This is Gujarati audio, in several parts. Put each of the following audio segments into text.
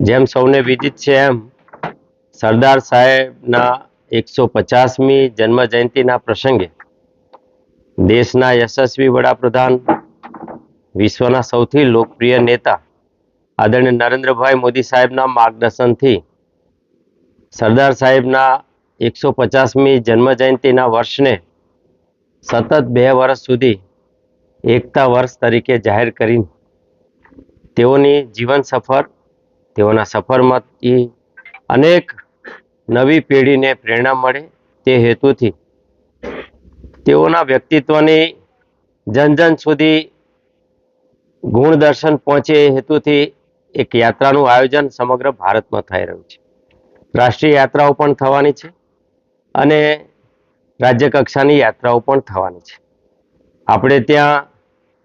જેમ સૌને વિદિત છે એમ સરદાર સાહેબના એકસો પચાસમી જન્મ જયંતિના પ્રસંગે દેશના યશસ્વી વડાપ્રધાન, વિશ્વના સૌથી લોકપ્રિય નેતા આદરણીય નરેન્દ્રભાઈ મોદી સાહેબના માર્ગદર્શનથી સરદાર સાહેબના એકસો પચાસમી જન્મ જયંતિના વર્ષને સતત બે વર્ષ સુધી એકતા વર્ષ તરીકે જાહેર કરી તેઓની જીવન સફર તેઓના સફરમાંથી અનેક નવી પેઢીને પ્રેરણા મળે તે હેતુથી. તેઓના વ્યક્તિત્વની જન જન સુધી ગુણ દર્શન પહોંચે એ હેતુથી એક યાત્રાનું આયોજન સમગ્ર ભારતમાં થઈ રહ્યું છે. રાષ્ટ્રીય યાત્રાઓ પણ થવાની છે અને રાજ્ય કક્ષાની યાત્રાઓ પણ થવાની છે. આપણે ત્યાં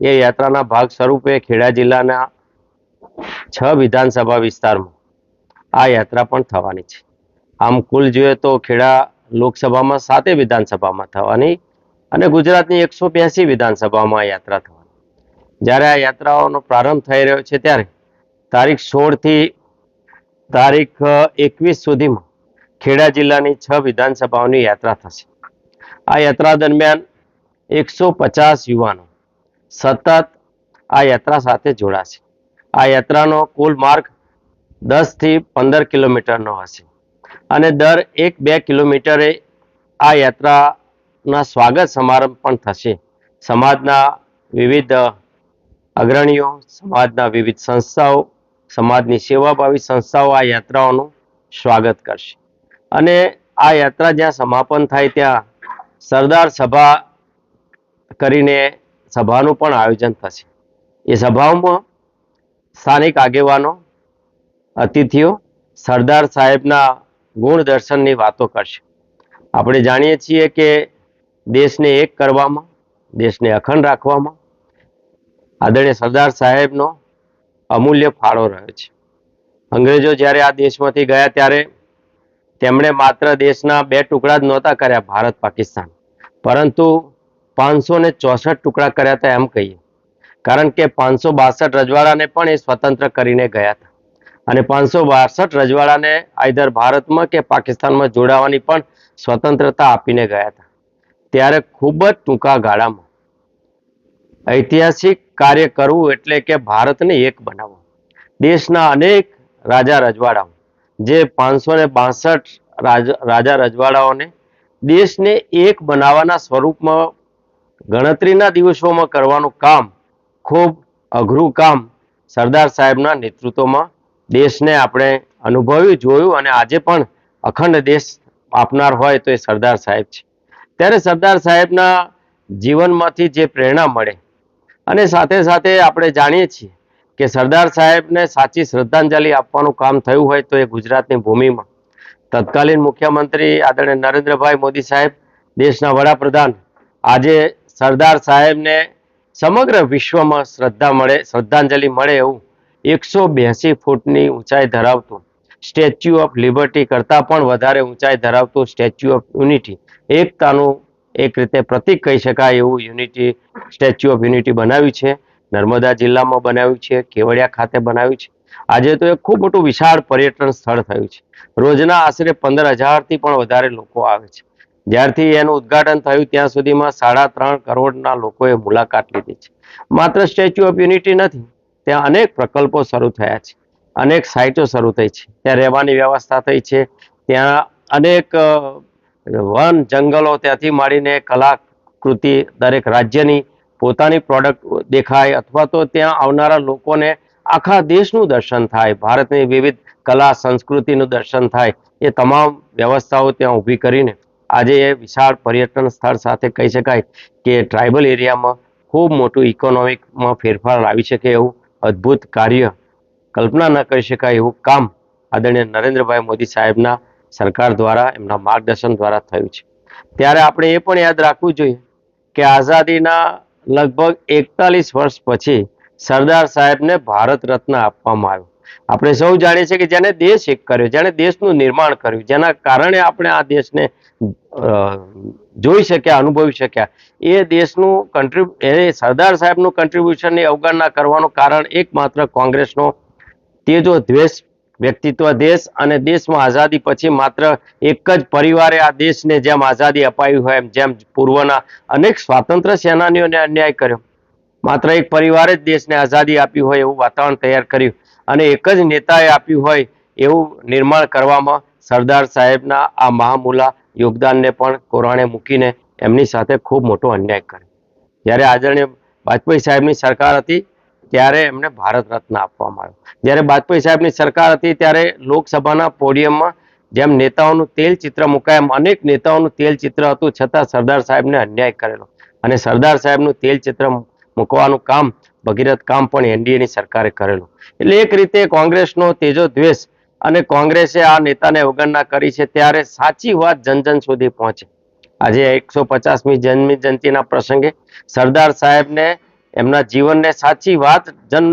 એ યાત્રાના ભાગ સ્વરૂપે ખેડા જિલ્લાના છ વિધાનસભા વિસ્તારમાં આ યાત્રા પણ થવાની છે. આમ કુલ જોઈએ તો ખેડા લોકસભામાં સાતે વિધાનસભામાં થવાની અને ગુજરાતની એકસો બ્યાસી વિધાનસભામાં યાત્રા થવાની. જ્યારે આ યાત્રાઓનો પ્રારંભ થઈ રહ્યો છે ત્યારે તારીખ સોળથી તારીખ એકવીસ સુધીમાં ખેડા જિલ્લાની છ વિધાનસભાઓની યાત્રા થશે. આ યાત્રા દરમિયાન એકસો પચાસ યુવાનો સતત આ યાત્રા સાથે જોડાશે. આ યાત્રાનો કુલ માર્ગ દસથી પંદર કિલોમીટરનો હશે. અને દર એક બે કિલોમીટરે આ યાત્રાના સ્વાગત સમારંભ પણ થશે. સમાજના વિવિધ અગ્રણીઓ, સમાજના વિવિધ સંસ્થાઓ, સમાજની સેવાભાવી સંસ્થાઓ આ યાત્રાઓનું સ્વાગત કરશે. અને આ યાત્રા જ્યાં સમાપન થાય ત્યાં સરદાર સભા કરીને સભાનું પણ આયોજન થશે. એ સભાઓમાં સ્થાનિક આગેવાનો, અતિથિઓ, સરદાર સાહેબના ગુણ દર્શનની વાતો કરશે. આપણે જાણીએ છીએ કે દેશને એક કરવામાં, દેશને અખંડ રાખવામાં આદરણીય સરદાર સાહેબનો અમૂલ્ય ફાળો રહ્યો છે. અંગ્રેજો જ્યારે આ દેશમાંથી ગયા ત્યારે તેમણે માત્ર દેશના બે ટુકડા જ નહોતા કર્યા, ભારત, પાકિસ્તાન. પરંતુ પાંચસો ચોસઠ ટુકડા કર્યા હતા એમ કહીએ. કારણ કે પાંચસો બાસઠ રજવાડાને પણ એ સ્વતંત્ર કરીને ગયા હતા. અને પાંચસો બાસઠ રજવાડાને આઈધર ભારતમાં કે પાકિસ્તાનમાં જોડાવાની પણ સ્વતંત્રતા આપીને ગયા હતા. ત્યારે ખૂબ જ ટૂંકા ગાળામાં ઐતિહાસિક કાર્ય કરવું એટલે કે ભારતને એક બનાવવું. દેશના અનેક રાજા રજવાડાઓ, જે પાંચસો ને બાસઠ રાજા રજવાડાઓને દેશને એક બનાવવાના સ્વરૂપમાં ગણતરીના દિવસોમાં કરવાનું કામ ખૂબ અઘરું કામ સરદાર સાહેબના નેતૃત્વમાં દેશને આપણે અનુભવ્યું જોયું અને આજે પણ અખંડ દેશ આપનાર હોય તો એ સરદાર સાહેબ છે. ત્યારે સરદાર સાહેબના જીવનમાંથી જે પ્રેરણા મળે અને સાથે સાથે આપણે જાણીએ છીએ કે સરદાર સાહેબને સાચી શ્રદ્ધાંજલિ આપવાનું કામ થયું હોય તો એ ગુજરાતની ભૂમિમાં. તત્કાલીન મુખ્યમંત્રી આદરણીય નરેન્દ્રભાઈ મોદી સાહેબ, દેશના વડાપ્રધાન આજે સરદાર સાહેબને સમગ્ર વિશ્વમાં શ્રદ્ધા મળે, શ્રદ્ધાંજલિ મળે એવું એકસો બ્યાસી ફૂટની ઊંચાઈ ધરાવતું. સ્ટેચ્યુ ઓફ લિબર્ટી કરતાં પણ વધારે ઊંચાઈ ધરાવતું સ્ટેચ્યુ ઓફ યુનિટી એકતાનું એક રીતે પ્રતિક કહી શકાય એવું યુનિટી સ્ટેચ્યુ ઓફ યુનિટી બનાવ્યું છે. નર્મદા જિલ્લામાં બનાવ્યું છે, કેવડિયા ખાતે બનાવ્યું છે. આજે તો એ ખૂબ મોટું વિશાળ પર્યટન સ્થળ થયું છે. રોજના આશરે પંદર હજારથી પણ વધારે લોકો આવે છે. જ્યારથી એનું ઉદ્ઘાટન થયું, ત્યાં સુધીમાં સાડા ત્રણ કરોડના લોકોએ મુલાકાત લીધી છે. માત્ર સ્ટેચ્યુ ઓફ યુનિટી નથી, ત્યાં અનેક પ્રકલ્પો શરૂ થયા છે, અનેક સાઇટો શરૂ થઈ છે, ત્યાં રહેવાની વ્યવસ્થા થઈ છે, ત્યાં અનેક વન જંગલો ત્યાંથી માંડીને કલાકૃતિ દરેક રાજ્યની પોતાની પ્રોડક્ટ દેખાય અથવા તો ત્યાં આવનારા લોકોને આખા દેશનું દર્શન થાય, ભારતની વિવિધ કલા સંસ્કૃતિનું દર્શન થાય, એ તમામ વ્યવસ્થાઓ ત્યાં ઊભી કરીને આજે એ વિશાળ પર્યટન સ્થળ સાથે કહી શકાય કે ટ્રાઇબલ એરિયામાં ખૂબ મોટું ઇકોનોમિકમાં ફેરફાર લાવી શકે એવું અદ્ભુત કાર્ય કલ્પના ન કરી શકાય એવું કામ આદરણીય નરેન્દ્રભાઈ મોદી સાહેબના સરકાર દ્વારા એમના માર્ગદર્શન દ્વારા થયું છે. ત્યારે આપણે એ પણ યાદ રાખવું જોઈએ કે આઝાદીના લગભગ એકતાલીસ વર્ષ પછી સરદાર સાહેબને ભારત રત્ન આપવામાં આવ્યો. આપણે સૌ જાણીએ છીએ કે જેને દેશ એક કર્યો જેને દેશનું નિર્માણ કર્યું, જેના કારણે આપણે આ દેશને જોઈ શક્યા, અનુભવી શક્યા. એ દેશનું કન્ટ્રીબ્યુ એ સરદાર સાહેબનું કન્ટ્રીબ્યુશનની અવગણના કરવાનું કારણ એકમાત્ર કોંગ્રેસનો તે જો દ્વેષ, વ્યક્તિત્વ દેશ અને દેશમાં આઝાદી પછી માત્ર એક જ પરિવારે આ દેશને જેમ આઝાદી અપાવી હોય એમ, જેમ પૂર્વના અનેક સ્વાતંત્ર્ય સેનાનીઓને અન્યાય કર્યો. માત્ર એક પરિવારે જ દેશને આઝાદી આપી હોય એવું વાતાવરણ તૈયાર કર્યું. અને એક જ નેતાએ આપ્યું હોય એવું નિર્માણ કરવામાં સરદાર સાહેબના આ મહામૂલા યોગદાનને પણ કોરાણે મૂકીને એમની સાથે ખૂબ મોટો અન્યાય કર્યો. જ્યારે આદરણીય વાજપેયી સાહેબની સરકાર હતી, ત્યારે એમને ભારત રત્ન આપવામાં આવ્યો. જ્યારે વાજપેયી સાહેબની સરકાર હતી, ત્યારે લોકસભાના પોડિયમમાં જેમ નેતાઓનું તેલ ચિત્ર મુકાય, એમ અનેક નેતાઓનું તેલ ચિત્ર હતું, છતાં સરદાર સાહેબને અન્યાય કરેલો. અને સરદાર સાહેબનું તેલ ચિત્ર મૂકવાનું કામ ભગીરથ કામ પણ એનડીએની સરકારે કરેલું. એટલે એક રીતે કોંગ્રેસનો તેજો દ્વેષ અને કોંગ્રેસે આ નેતાને અવગણના કરી છે ત્યારે સાચી વાત જન જન સુધી પહોંચે. આજે એકસો પચાસમી જન્મ જયંતિના પ્રસંગે સરદાર સાહેબને એમના જીવનને સાચી વાત જન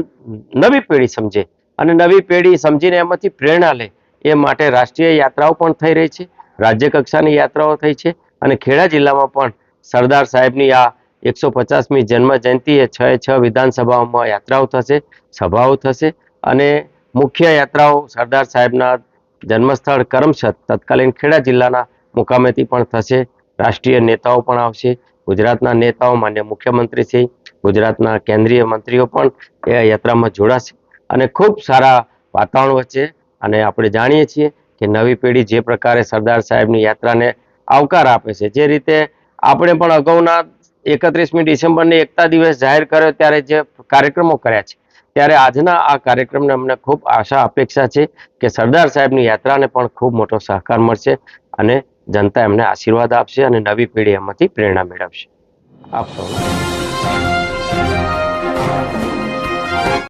નવી પેઢી સમજે અને નવી પેઢી સમજીને એમાંથી પ્રેરણા લે એ માટે રાષ્ટ્રીય યાત્રાઓ પણ થઈ રહી છે રાજ્ય કક્ષાની યાત્રાઓ થઈ છે અને ખેડા જિલ્લામાં પણ સરદાર સાહેબની આ એકસો પચાસમી જન્મ જયંતિએ છ છ વિધાનસભાઓમાં યાત્રાઓ થશે, સભાઓ થશે અને મુખ્ય યાત્રાઓ સરદાર સાહેબના જન્મસ્થળ કરમસદ, તત્કાલીન ખેડા જિલ્લાના મુકામેથી પણ થશે. રાષ્ટ્રીય નેતાઓ પણ આવશે. ગુજરાતના નેતાઓ, માન્ય મુખ્યમંત્રી છે, ગુજરાતના કેન્દ્રીય મંત્રીઓ પણ એ યાત્રામાં જોડાશે. અને ખૂબ સારા વાતાવરણ વચ્ચે અને આપણે જાણીએ છીએ કે નવી પેઢી જે પ્રકારે સરદાર સાહેબની યાત્રાને આવકાર આપે છે, જે રીતે આપણે પણ અગાઉના એકત્રીસમી ડિસેમ્બરને એકતા દિવસ જાહેર કર્યો ત્યારે જે કાર્યક્રમો કર્યા છે, ત્યારે આજના આ કાર્યક્રમને અમને ખૂબ આશા, અપેક્ષા છે કે સરદાર સાહેબની યાત્રાને પણ ખૂબ મોટો સહકાર મળશે અને જનતા એમને આશીર્વાદ આપશે અને નવી પેઢી એમાંથી પ્રેરણા મેળવશે. આપ સૌનો